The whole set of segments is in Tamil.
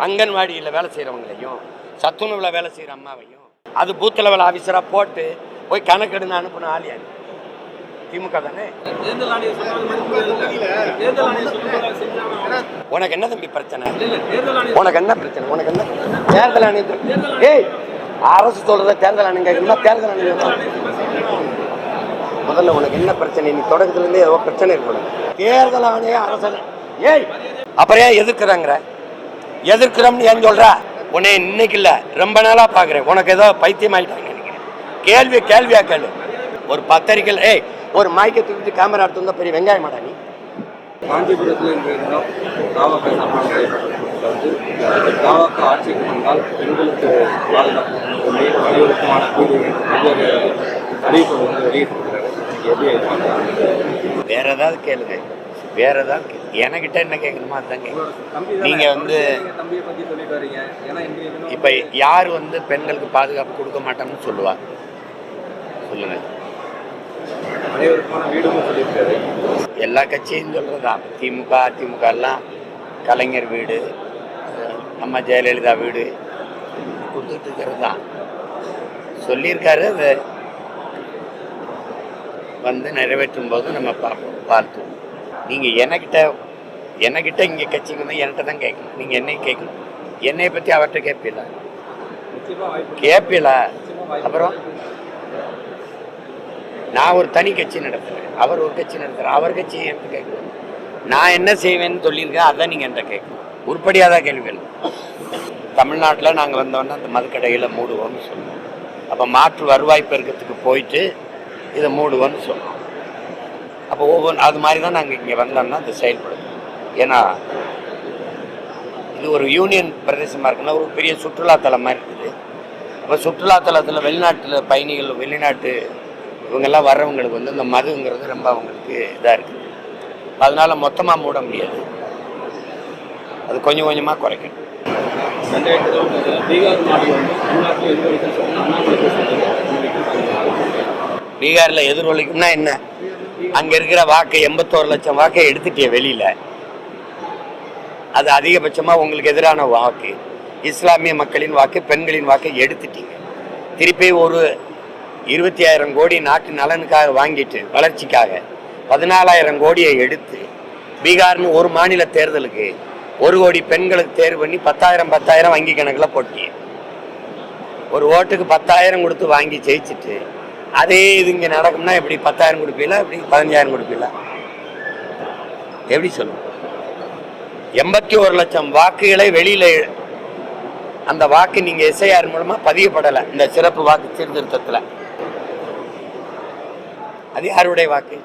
அங்கன்வாடியில் வேலை செய்கிறவங்களையும் சத்துணவில் வேலை செய்கிற அம்மாவையும் அது பூத் லெவல் ஆஃபீஸராக போட்டு போய் கணக்கெடுன்னு அனுப்பின ஆள் திமுக தானே? உனக்கு என்ன தம்பி பிரச்சனை? உனக்கு என்ன பிரச்சனை? உனக்கு என்ன தேர்தல் ஆணையத்தில் ஏய் அரசு சொல்றத தேர்தல் ஆணையம் கேட்கணுமா தேர்தல் ஆணையம் தான். முதல்ல உனக்கு என்ன பிரச்சனை? நீ தொடக்கத்துல இருந்தே ஏதோ பிரச்சனை இருக்கணும் தேர்தல் ஆணையம் அரசு. ஏய் அப்புறம் ஏன் எதிர்க்கிறாங்கிற எதிர்க்கிறோம்னு ஏன் சொல்ற? உன்னை இன்னைக்கு இல்ல ரொம்ப நாளா பாக்குறேன். உனக்கு ஏதோ பைத்தியம் ஆயிட்டாங்க நினைக்கிறேன். கேள்வி கேள்வியா கேளு. ஒரு பத்திரிக்கையில் ஏய் ஒரு மைக்கை தூக்கிட்டு கேமரா எடுத்து பெரிய வெங்காயமாடா நீ? காஞ்சிபுரத்தில் இன்றைய தினம் தாவக சட்டமன்ற வந்து தாவக ஆட்சிக்கு வந்தால் பெண்களுக்கு பாதுகாப்பு உரிமை வலியுறுத்தமான கூலிகள் பல்வேறு அறிவிப்புகள் வந்து வெளியிட்டிருக்கிறாரு எப்படி எதிர்பார்க்குறாங்க வேற ஏதாவது கேளுங்க. வேற ஏதாவது கேளு. என்கிட்ட என்ன கேட்கணுமோ அதுதான் கேட்கணும் தம்பி நீங்க வந்து இப்ப யார் வந்து பெண்களுக்கு பாதுகாப்பு கொடுக்க மாட்டாங்கன்னு சொல்லுவா? சொல்லுங்க. எல்லா கட்சியும் சொல்றதா? திமுக அதிமுக எல்லாம் கலைஞர் வீடு நம்ம ஜெயலலிதா வீடு கொடுத்துட்டு இருக்கிறது? தான் சொல்லியிருக்காரு. அது வந்து நிறைவேற்றும் போது நம்ம பார்ப்போம் பார்த்துவோம். நீங்கள் எனக்கிட்ட எனக்கிட்ட இங்கே கட்சிக்கு வந்து என்கிட்ட தான் கேட்கணும். நீங்கள் என்னை கேட்கணும். என்னைய பற்றி அவர்கிட்ட நிச்சயமாக வாய்ப்பு அப்புறம்? நான் ஒரு தனி கட்சி நடத்துகிறேன் அவர் ஒரு கட்சி நடத்துகிறார் அவர் கட்சி என்கிட்ட கேட்கணும். நான் என்ன செய்வேன்னு சொல்லியிருக்கேன் அதான் நீங்கள் என்கிட்ட கேட்கணும். உருப்படியாக தான் கேள்விகள் தமிழ்நாட்டில் நாங்கள் வந்தோன்னா அந்த மதுக்கடைகளை மூடுவோம்னு சொல்லுவோம். அப்போ மாற்று வருவாய் பெருக்கத்துக்கு போயிட்டு இதை மூடுவோம்னு சொல்லுவோம். அப்போ ஒவ்வொன்று அது மாதிரி தான் நாங்கள் இங்கே வந்தோம்னா அது செயல்படும் ஏன்னா இது ஒரு யூனியன் பிரதேசமாக இருக்குன்னா ஒரு பெரிய சுற்றுலாத்தலம் மாதிரி இருக்குது. அப்போ சுற்றுலாத்தலத்தில் வெளிநாட்டில் பயணிகள் வெளிநாட்டு இவங்கெல்லாம் வர்றவங்களுக்கு வந்து இந்த மதுங்கிறது ரொம்ப அவங்களுக்கு இதாக இருக்குது அதனால மொத்தமாக மூட முடியாது. அது கொஞ்சம் கொஞ்சமாக குறைக்கணும் பீகாரில் எதிரொலிக்கும்னா என்ன? அங்கே இருக்கிற வாக்கு எண்பத்தோரு லட்சம் வாக்கை எடுத்துட்டிய வெளியில். அது அதிகபட்சமாக உங்களுக்கு எதிரான வாக்கு. இஸ்லாமிய மக்களின் வாக்கு பெண்களின் வாக்கை எடுத்துட்டீங்க. திருப்பி ஒரு இருபத்தி ஆயிரம் கோடி நாட்டு நலனுக்காக வாங்கிட்டு வளர்ச்சிக்காக பதினாலாயிரம் கோடியை எடுத்து பீகார்னு ஒரு மாநில தேர்தலுக்கு ஒரு கோடி பெண்களுக்கு தேர்வு பண்ணி பத்தாயிரம் பத்தாயிரம் வங்கி கணக்கில் போட்டீங்க. ஒரு ஓட்டுக்கு பத்தாயிரம் கொடுத்து வாங்கி ஜெயிச்சுட்டு அதே இது இங்கே நடக்கும்னா எப்படி பத்தாயிரம் கொடுப்பீங்களா? எப்படி பதினஞ்சாயிரம் கொடுப்பீங்களா? எப்படி சொல்லுங்க? எண்பத்தி ஒரு லட்சம் வாக்குகளை வெளியில அந்த வாக்கு நீங்க எஸ்ஐஆர் மூலமா பதியப்படலை இந்த சிறப்பு வாக்கு சீர்திருத்தத்துல. அது யாருடைய வாக்கு?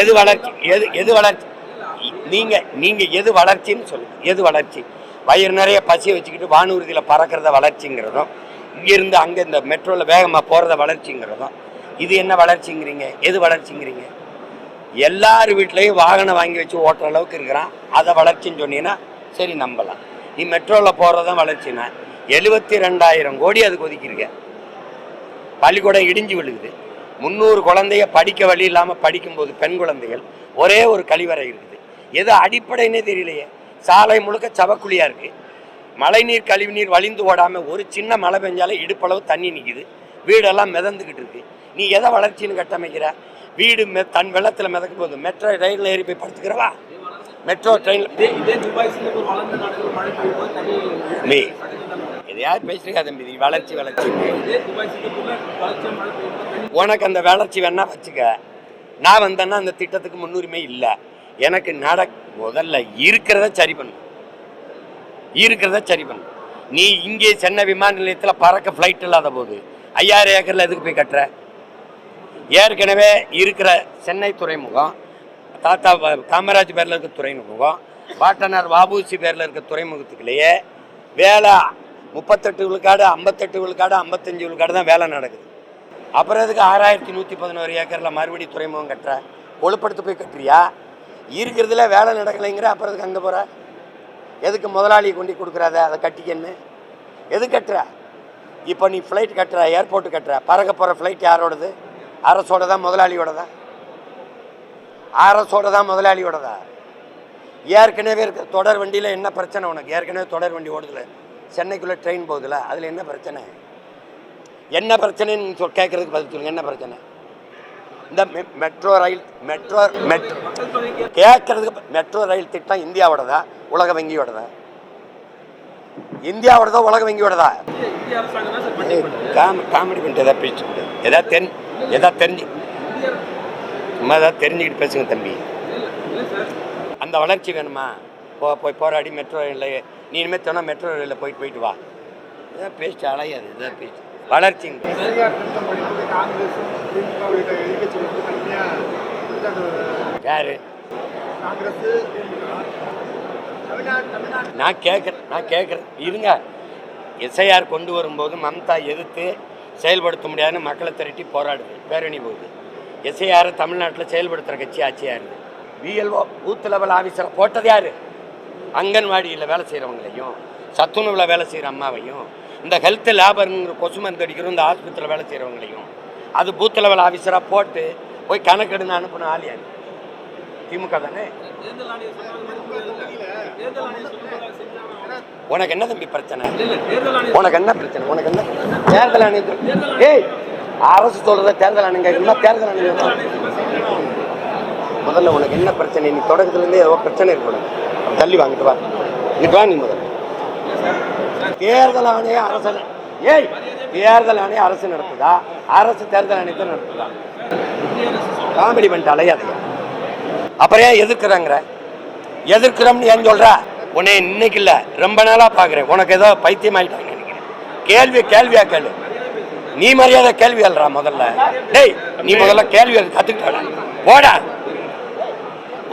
எது வளர்ச்சி எது எது வளர்ச்சி? நீங்க நீங்க எது வளர்ச்சின்னு சொல்லுங்க. எது வளர்ச்சி? வயிறு நிறைய பசியை வச்சுக்கிட்டு வானூர்தியில் பறக்கிறத வளர்ச்சிங்கிறதும் இங்கிருந்து அங்கே இந்த மெட்ரோவில் வேகமாக போகிறத வளர்ச்சிங்கிறதும் இது என்ன வளர்ச்சிங்கிறீங்க? எது வளர்ச்சிங்கிறீங்க? எல்லார் வீட்லேயும் வாகனம் வாங்கி வச்சு ஓட்டுற அளவுக்கு இருக்கிறான். அதை வளர்ச்சின்னு சொன்னீங்கன்னா சரி நம்பலாம். நீ மெட்ரோவில் போகிறதான் வளர்ச்சினா எழுபத்தி ரெண்டாயிரம் கோடி அதுக்கு ஒதுக்கியிருக்க. பள்ளிக்கூடம் இடிஞ்சு விழுகுது. முந்நூறு குழந்தைய படிக்க வழி இல்லாமல் படிக்கும்போது பெண் குழந்தைகள் ஒரே ஒரு கழிவறை இருக்குது. எது அடிப்படைன்னே தெரியலையே. சாலை முழுக்க சவக்குழியாக இருக்குது மழைநீர் கழிவுநீர் வழிந்து ஓடாமல் ஒரு சின்ன மழை பெஞ்சாலே இடுப்பளவு தண்ணி நிற்குது வீடெல்லாம் மிதந்துக்கிட்டு இருக்கு நீ எதை வளர்ச்சின்னு கட்டமைக்கிற? வீடு மெ தன் வெள்ளத்தில் மிதக்கும் போது மெட்ரோ ரயிலில் ஏறி போய் படுத்துக்கிறவா? மெட்ரோ ட்ரெயின் இதே இதே துபாய் சிங்கப்பூர் வளர்ந்த நாடுகள் மழை பெய்யும் போது தண்ணி நீ எதையாவது பேசுறீங்க தம்பி வளர்ச்சி வளர்ச்சி. உனக்கு அந்த வளர்ச்சி வேணா வச்சுக்க. நான் வந்தேன்னா அந்த திட்டத்துக்கு முன்னுரிமை இல்லை. எனக்கு நட முதல்ல இருக்கிறத சரி பண்ணு. இருக்கிறத சரி பண்ணு. நீ இங்கே சென்னை விமான நிலையத்தில் பறக்க ஃப்ளைட் இல்லாத போது ஐயாயிரம் ஏக்கரில் எதுக்கு போய் கட்டுற? ஏற்கனவே இருக்கிற சென்னை துறைமுகம் தாத்தா காமராஜ் பேரில் இருக்க துறைமுகம் பாட்டனார் வாபூசி பேரில் இருக்க துறைமுகத்துக்குள்ளேயே வேலை முப்பத்தெட்டு விழுக்காடு ஐம்பத்தெட்டு விழுக்காடு ஐம்பத்தஞ்சு விழுக்காடு தான் வேலை நடக்குது. அப்புறம் இதுக்கு ஆறாயிரத்தி நூற்றி பதினோரு ஏக்கரில் மறுபடி துறைமுகம் கட்டுற? கொழுப்படுத்து போய் கட்டுறியா? இருக்கிறதுல வேலை நடக்கலைங்கிற அப்புறம் அதுக்கு அங்கே போகிற எதுக்கு முதலாளியை கொண்டு கொடுக்குறாத அதை கட்டிக்கன்னு? எது கட்டுற? இப்போ நீ ஃப்ளைட் கட்டுற ஏர்போர்ட் கட்டுற பறக்க போகிற ஃப்ளைட் யாரோடது? அரசோட தான் முதலாளியோட தான் அரசோட தான் முதலாளியோட தான் ஏற்கனவே இருக்க தொடர் வண்டியில் என்ன பிரச்சனை உனக்கு? ஏற்கனவே தொடர் வண்டி ஓடுதில்ல சென்னைக்குள்ளே ட்ரெயின் போகுதுல அதில் என்ன பிரச்சனை? என்ன பிரச்சனைன்னு சொல் கேட்குறதுக்கு பதில் சொல்லுங்கள் என்ன பிரச்சனை? இந்த மெ- மெட்ரோ ரயில் மெட்ரோ மெட்ரோ கேட்கறதுக்கு மெட்ரோ ரயில் திட்டம் இந்தியாவோடதா? உலக வங்கியோடதா? தான் உலக வங்கியோடதா? இந்திய அரசாங்கம் தான் காம காமெடி பண்ணிட்டு எதாவது பேசிட்டு எதாவது தெரி எதாவது தெரிஞ்சு சும்மா எதாவது தெரிஞ்சுக்கிட்டு பேசுங்க தம்பி. அந்த வளர்ச்சி வேணுமா? போ போய் போராடி மெட்ரோ ரயிலில் நீ இனிமேல் சொன்னால் மெட்ரோ ரயிலில் போயிட்டு போயிட்டு வா. இதான் பேசிட்டு அலையாது இதான் பேசிட்டு வளர்ச்சிங்க. யாரு? நான் கேட்குறேன் நான் கேட்குறேன் இருங்க. எஸ்ஐஆர் கொண்டு வரும்போது மம்தா எதிர்த்து செயல்படுத்த முடியாதுன்னு மக்களை திரட்டி போராடுது. பேரணி போகுது. எஸ்ஐஆர் தமிழ்நாட்டில் செயல்படுத்துகிற கட்சி ஆட்சியாக இருந்து. பிஎல்ஓ பூத் லெவல் ஆஃபீஸரை போட்டது யார்? அங்கன்வாடியில் வேலை செய்கிறவங்களையும் சத்துணவில் வேலை செய்கிற அம்மாவையும் இந்த ஹெல்த் லேபருங்கிற கொசு மருந்து அடிக்கிறோம் இந்த ஆஸ்பத்திரியில் வேலை செய்கிறவங்களையும் அது பூத் லெவல் ஆஃபீஸராக போட்டு போய் கணக்கெடுன்னு அனுப்பின ஆள் யார்? திமுக தானே? உனக்கு என்ன தம்பி பிரச்சனை? உனக்கு என்ன பிரச்சனை? உனக்கு என்ன தேர்தல் ஆணையம் ஏய் அரசு சொல்றத தேர்தல் ஆணையம் கேட்கணுமா தேர்தல் ஆணையம் முதல்ல உனக்கு என்ன பிரச்சனை? நீ தொடக்கத்துலேருந்து ஏதோ பிரச்சனை இருக்கு உனக்கு. தள்ளி வாங்கிட்டு வா. இங்கிட்டு வா நீ முதல்ல. தேர்தல் ஆணையம் அரசு ஏய் தேர்தல் ஆணையம் அரசு நடத்துதா? அரசு தேர்தல் ஆணையத்தை நடத்துதா? காமெடி பண்ணிட்டு அலையாதையா அப்புறம் ஏன் எதிர்க்கிறாங்கிற? எதிர்க்கிறோம்னு ஏன் சொல்ற? உன்னை இன்னைக்கு இல்ல ரொம்ப நாளா பாக்குறேன். உனக்கு ஏதோ பைத்தியம் ஆயிட்டாங்க நினைக்கிறேன். கேள்வி கேள்வியா கேளு. நீ மரியாதை கேள்வி அல்றா முதல்ல. டேய் நீ முதல்ல கேள்வி கத்துக்கிட்டாடா போடா.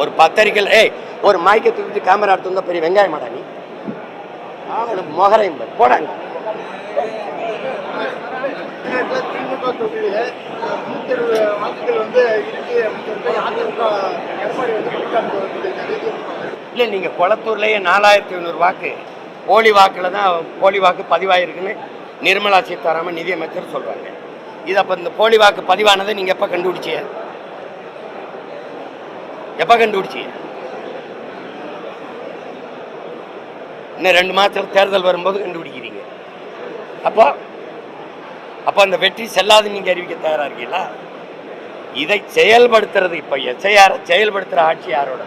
ஒரு பத்தரிக்கையில் ஏய் ஒரு மைக்கை தூக்கிட்டு கேமரா எடுத்து வந்தா பெரிய வெங்காயமாடா நீ. அவனுக்கு மொகரையும் போடாங்க. திமுக தொகுதியில் நூற்றி இருபது வாக்குகள் வந்து இருக்கு இல்லை நீங்கள் குளத்தூர்லேயே நாலாயிரத்தி ஐநூறு வாக்கு போலி வாக்கில் தான் போலி வாக்கு பதிவாயிருக்குன்னு நிர்மலா சீதாராமன் நிதியமைச்சர் சொல்கிறாங்க இது அப்போ இந்த போலி வாக்கு பதிவானதை நீங்கள் எப்போ கண்டுபிடிச்சிய எப்போ கண்டுபிடிச்சிய இன்னும் ரெண்டு மாதத்தில் தேர்தல் வரும்போது கண்டுபிடிக்கிறீங்க. அப்போ அப்போ அந்த வெற்றி செல்லாது நீங்கள் அறிவிக்க தயாராக இருக்கீங்களா? இதை செயல்படுத்துறது இப்போ எஸ்ஐஆர் செயல்படுத்துகிற ஆட்சி யாரோட?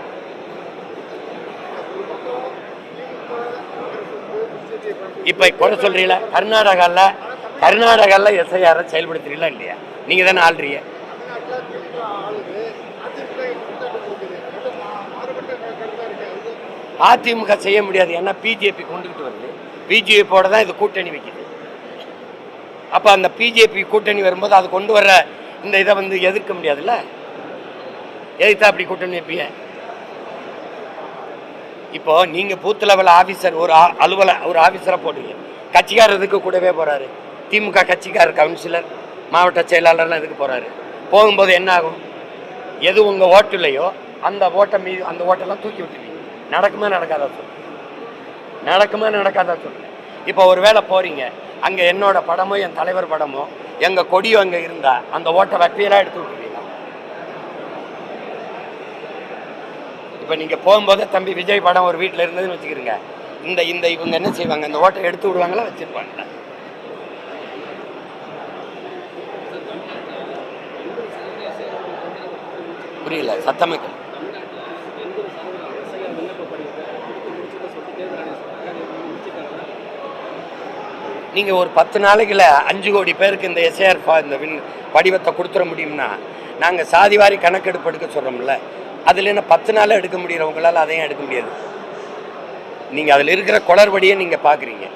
இப்போ குறை சொல்கிறீங்களா கர்நாடகாவில் கர்நாடகாவில் எஸ்ஐஆரை செயல்படுத்துறீங்களா இல்லையா? நீங்கள் தானே ஆள்றீங்க தமிழ்நாட்டில் திமுக ஆளுது அதிமுக குற்றச்சாட்டு கொடுக்குது அது மா- மாறுபட்ட கருத்தாக இருக்கு அது அதிமுக செய்ய முடியாது. ஏன்னா பிஜேபி கொண்டுகிட்டு வருது. பிஜேபியோட தான் இது கூட்டணி வைக்குது. அப்போ அந்த பிஜேபி கூட்டணி வரும்போது அது கொண்டு வர இந்த இதை வந்து எதிர்க்க முடியாதுல்ல? எதிர்த்தா அப்படி கூட்டணி வைப்பீங்க? இப்போ நீங்கள் பூத் லெவல் ஆஃபீஸர் ஒரு ஆ- அலுவல ஒரு ஆஃபீஸராக போடுறீங்க கட்சிக்காரர் இதுக்கு கூடவே போகிறாரு திமுக கட்சிக்காரர் கவுன்சிலர் மாவட்ட செயலாளர்லாம் இதுக்கு போகிறாரு போகும்போது என்ன ஆகும்? எது உங்கள் ஓட்டு இல்லையோ அந்த ஓட்டை மீது அந்த ஓட்டெல்லாம் தூக்கி விட்டுருவீங்க. நடக்குமா நடக்காதா சொல்லு. நடக்குமா நடக்காதா சொல்லு. இப்போ ஒரு வேளை போறீங்க அங்க என்னோட படமோ என் தலைவர் படமோ எங்க கொடியோ அங்க இருந்தா அந்த ஓட்டை வப்பியெல்லாம் எடுத்து விட்டுருவீங்க இப்போ நீங்க போகும்போது தம்பி விஜய் படம் ஒரு வீட்டில் இருந்ததுன்னு வச்சுக்கிறீங்க. இந்த இந்த இவங்க என்ன செய்வாங்க? இந்த ஓட்டை எடுத்து விடுவாங்களா வச்சுருப்பாங்க புரியல சத்தமா நீங்கள் ஒரு பத்து நாளைக்குள்ள அஞ்சு கோடி பேருக்கு இந்த எஸ்ஏஆர் இந்த வின் படிவத்தை கொடுத்துட முடியும்னா நாங்கள் சாதிவாரி கணக்கெடுப்பு எடுக்க சொல்கிறோம்ல அதில் என்ன பத்து நாளில் எடுக்க முடியறவங்களால அதையும் எடுக்க முடியாது. நீங்கள் அதில் இருக்கிற குளறுபடியை நீங்கள் பார்க்குறீங்க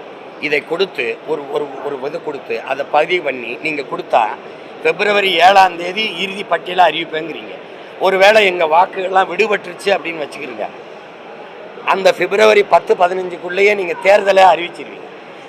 இதை கொடுத்து ஒரு ஒரு ஒரு இது கொடுத்து அதை பதிவு பண்ணி நீங்கள் கொடுத்தா பிப்ரவரி ஏழாம் தேதி இறுதி பட்டியலை அறிவிப்பேங்கிறீங்க. ஒருவேளை எங்கள் வாக்குகள்லாம் விடுபட்டுருச்சு அப்படின்னு வச்சுக்கிறீங்க. அந்த பிப்ரவரி பத்து பதினஞ்சுக்குள்ளேயே நீங்கள் தேர்தலை அறிவிச்சிருவீங்க.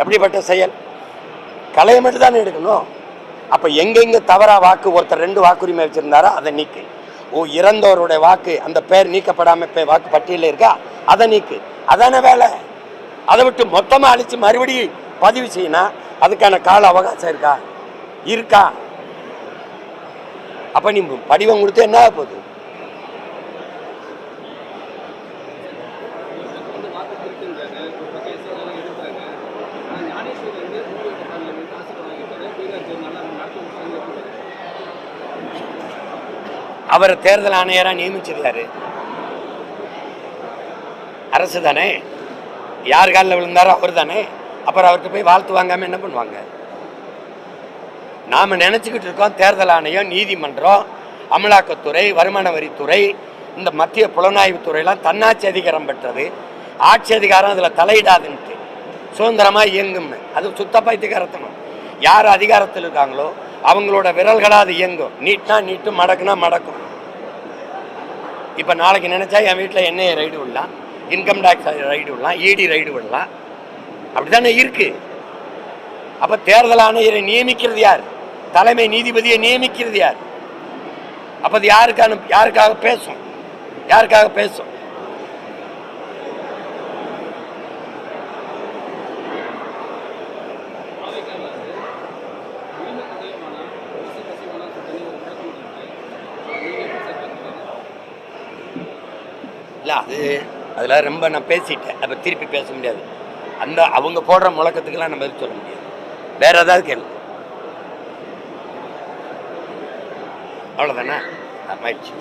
எப்படிப்பட்ட செயல். கலையை மட்டும் தானே எடுக்கணும். அப்போ எங்கெங்க தவறா வாக்கு ஒருத்தர் ரெண்டு வாக்குரிமை வச்சுருந்தாரோ அதை நீக்கு. ஓ இறந்தவருடைய வாக்கு அந்த பேர் நீக்கப்படாம இப்போ வாக்கு பட்டியலில் இருக்கா? அதை நீக்கு. அதான வேலை. அதை விட்டு மொத்தமாக அழிச்சு மறுபடியும் பதிவு செய்யினா அதுக்கான கால அவகாசம் இருக்கா? இருக்கா. அப்போ நீ படிவம் கொடுத்து என்ன போகுது? அவரை தேர்தல் ஆணையராக நியமிச்சது யாரு? அரசு தானே? யார் காலில் விழுந்தாரோ அவர் தானே? அப்புறம் அவர்கிட்ட போய் வாழ்த்து வாங்காம என்ன பண்ணுவாங்க? நாம நினச்சிக்கிட்டு இருக்கோம் தேர்தல் ஆணையம் நீதிமன்றம் அமலாக்கத்துறை வருமான வரித்துறை இந்த மத்திய புலனாய்வு துறையெல்லாம் தன்னாட்சி அதிகாரம் பெற்றது. ஆட்சி அதிகாரம் அதில் தலையிடாதுன்ட்டு. சுதந்திரமா இயங்கும்னு. அது சுத்த பைத்தியகாரத்தனம் யார் அதிகாரத்தில் இருக்காங்களோ அவங்களோட விரல்களாக அது இயங்கும். நீட்னா நீட்டு மடக்குனா மடக்கும். இப்போ நாளைக்கு நினச்சா என் வீட்டில் என்ஐஏ ரைடு விடலாம் இன்கம் டேக்ஸ் ரைடு விடலாம் இடி ரைடு விடலாம். அப்படி தானே இருக்குது அப்போ தேர்தல் ஆணையரை நியமிக்கிறது யார்? தலைமை நீதிபதியை நியமிக்கிறது யார்? அப்போ அது யாருக்கான யாருக்காக பேசும்? யாருக்காக பேசும்? இல்லை அது அதில் ரொம்ப நான் பேசிட்டேன். அப்போ திருப்பி பேச முடியாது. அந்த அவங்க போடுற முழக்கத்துக்கெல்லாம் நம்ம பதில் சொல்ல முடியாது. வேற ஏதாவது கேள்வி அவ்வளோதானே ஆயிடுச்சு